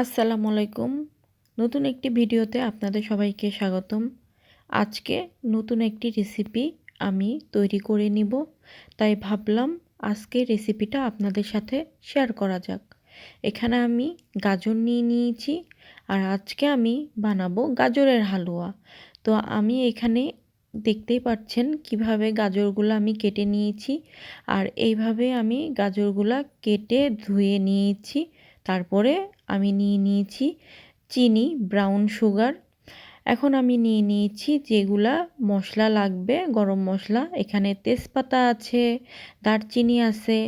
আসসালামু আলাইকুম। নতুন একটি ভিডিওতে আপনাদের সবাইকে স্বাগতম। আজকে নতুন একটি রেসিপি আমি তৈরি করে নিব। তাই ভাবলাম আজকে রেসিপিটা আপনাদের সাথে শেয়ার করা যাক। এখানে আমি গাজর নিয়ে নিয়েছি আর আজকে আমি বানাবো গাজরের হালুয়া। তো আমি এখানে দেখতেই পাচ্ছেন কীভাবে গাজরগুলো আমি কেটে নিয়েছি। আর এইভাবে আমি গাজরগুলা কেটে ধুয়ে নিয়েছি। তারপরে আমি নিয়ে নিয়েছি চিনি ব্রাউন সুগার এখন আমি নিয়ে নিয়েছি যেগুলা মশলা লাগবে, গরম মশলা। এখানে তেজপাতা আছে, দারচিনি আছে,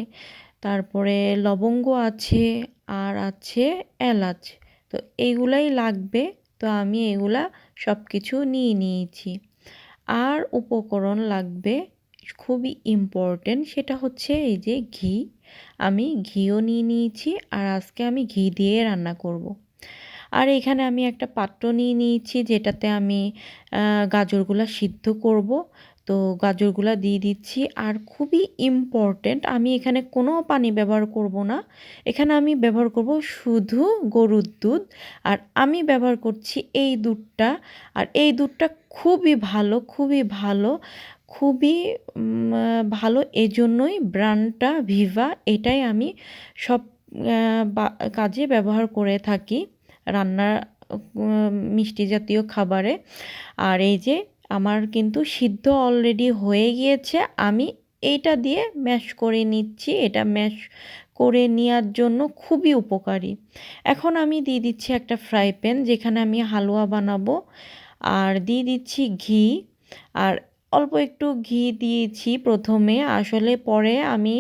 তারপরে লবঙ্গ আছে আর আছে এলাচ। তো এইগুলাই লাগবে, তো আমি এগুলা সব কিছু নিয়ে নিয়েছি। আর উপকরণ লাগবে, খুবই ইম্পর্টেন্ট সেটা হচ্ছে এই যে ঘি। আমি ঘিও নিয়ে নিয়েছি আর আজকে আমি ঘি দিয়ে রান্না করব। আর এখানে আমি একটা পাত্র নিয়ে নিয়েছি যেটাতে আমি গাজরগুলো সিদ্ধ করব। তো গাজরগুলো দিয়ে দিচ্ছি। আর খুবই ইম্পর্টেন্ট আমি এখানে কোনো পানি ব্যবহার করব না। এখানে আমি ব্যবহার করব শুধু গরুর দুধ। আর আমি ব্যবহার করছি এই দুধটা। আর এই দুধটা খুবই ভালো খুবই ভালো খুবই ভালো। এজন্যই ব্র্যান্ডটা ভিভা। এটাই আমি সব কাজে ব্যবহার করে থাকি। রান্নার মিষ্টি জাতীয় খাবারে। আর এই যে আমার কিন্তু সিদ্ধ অলরেডি হয়ে গিয়েছে, আমি এইটা দিয়ে ম্যাশ করে নিচ্ছি। এটা ম্যাশ করে নেওয়ার জন্য খুবই উপকারী। এখন আমি দিয়ে দিচ্ছি একটা ফ্রাই প্যান যেখানে আমি হালুয়া বানাবো। আর দিয়ে দিচ্ছি ঘি। আর অল্প একটু ঘি দিয়েছি প্রথমে। আসলে পরে আমি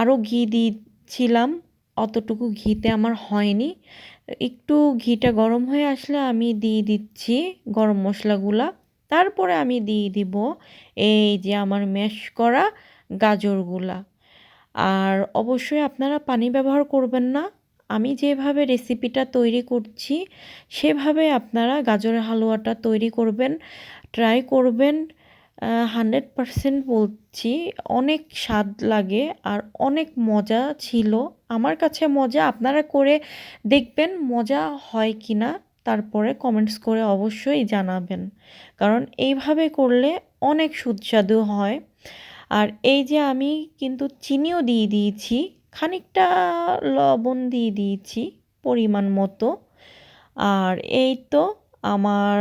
আরও ঘি দিয়েছিলাম অতটুকু ঘিতে আমার হয়নি। একটু ঘিটা গরম হয়ে আসলে আমি দিয়ে দিচ্ছি গরম মশলাগুলা। তারপরে আমি দিয়ে দিব এই যে আমার ম্যাশ করা গাজরগুলা। আর অবশ্যই আপনারা পানি ব্যবহার করবেন না। আমি যেভাবে রেসিপিটা তৈরি করছি, সেভাবে আপনারা গাজরের হালুয়াটা তৈরি করবেন ট্রাই করবেন। হান্ড্রেড পারসেন্ট বলছি, অনেক স্বাদ লাগে আর অনেক মজা ছিল। আমার কাছে মজা আপনারা করে দেখবেন মজা হয় কি না, তারপরে কমেন্টস করে অবশ্যই জানাবেন। কারণ এইভাবে করলে অনেক সুস্বাদু হয়। আর এই যে আমি কিন্তু চিনিও দিয়ে দিয়েছি, খানিকটা লবণ দিয়ে দিয়েছি পরিমাণ মতো। আর এই তো আমার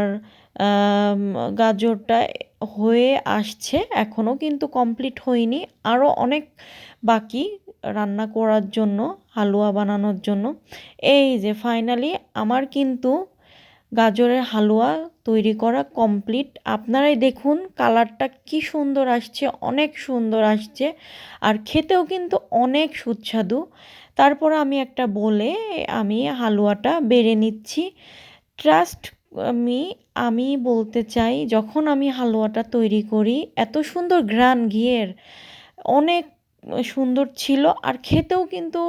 গাজরটা হয়ে আসছে এখনও কিন্তু কমপ্লিট হয়নি। আরও অনেক বাকি রান্না করার জন্য, হালুয়া বানানোর জন্য। এই যে ফাইনালি আমার কিন্তু গাজরের হালুয়া তৈরি করা কমপ্লিট আপনারাই দেখুন কালারটা কি সুন্দর আসছে, অনেক সুন্দর আসছে, আর খেতেও কিন্তু অনেক সুস্বাদু। তারপর আমি একটা বলে আমি হালুয়াটা বেড়ে নিচ্ছি। ট্রাস্ট আমি আমি বলতে চাই, যখন আমি হালুয়াটা তৈরি করি, এত সুন্দর গ্রান ঘিয়ের, অনেক সুন্দর ছিল আর খেতেও কিন্তু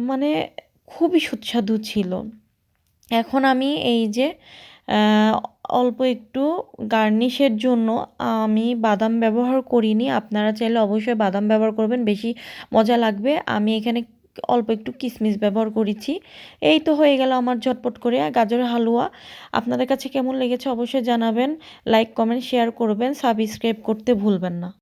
মানে খুবই সুস্বাদু ছিল। এখন আমি এই যে অল্প একটু গার্নিশের জন্য আমি বাদাম ব্যবহার করিনি। আপনারা চাইলে অবশ্যই বাদাম ব্যবহার করবেন, বেশি মজা লাগবে। আমি এখানে অল্প একটু কিশমিশ ব্যবহার করেছি। এই তো হয়ে গেল আমার ঝটপট করে গাজরের হালুয়া। আপনাদের কাছে কেমন লেগেছে অবশ্যই জানাবেন লাইক কমেন্ট শেয়ার করবেন সাবস্ক্রাইব করতে ভুলবেন না।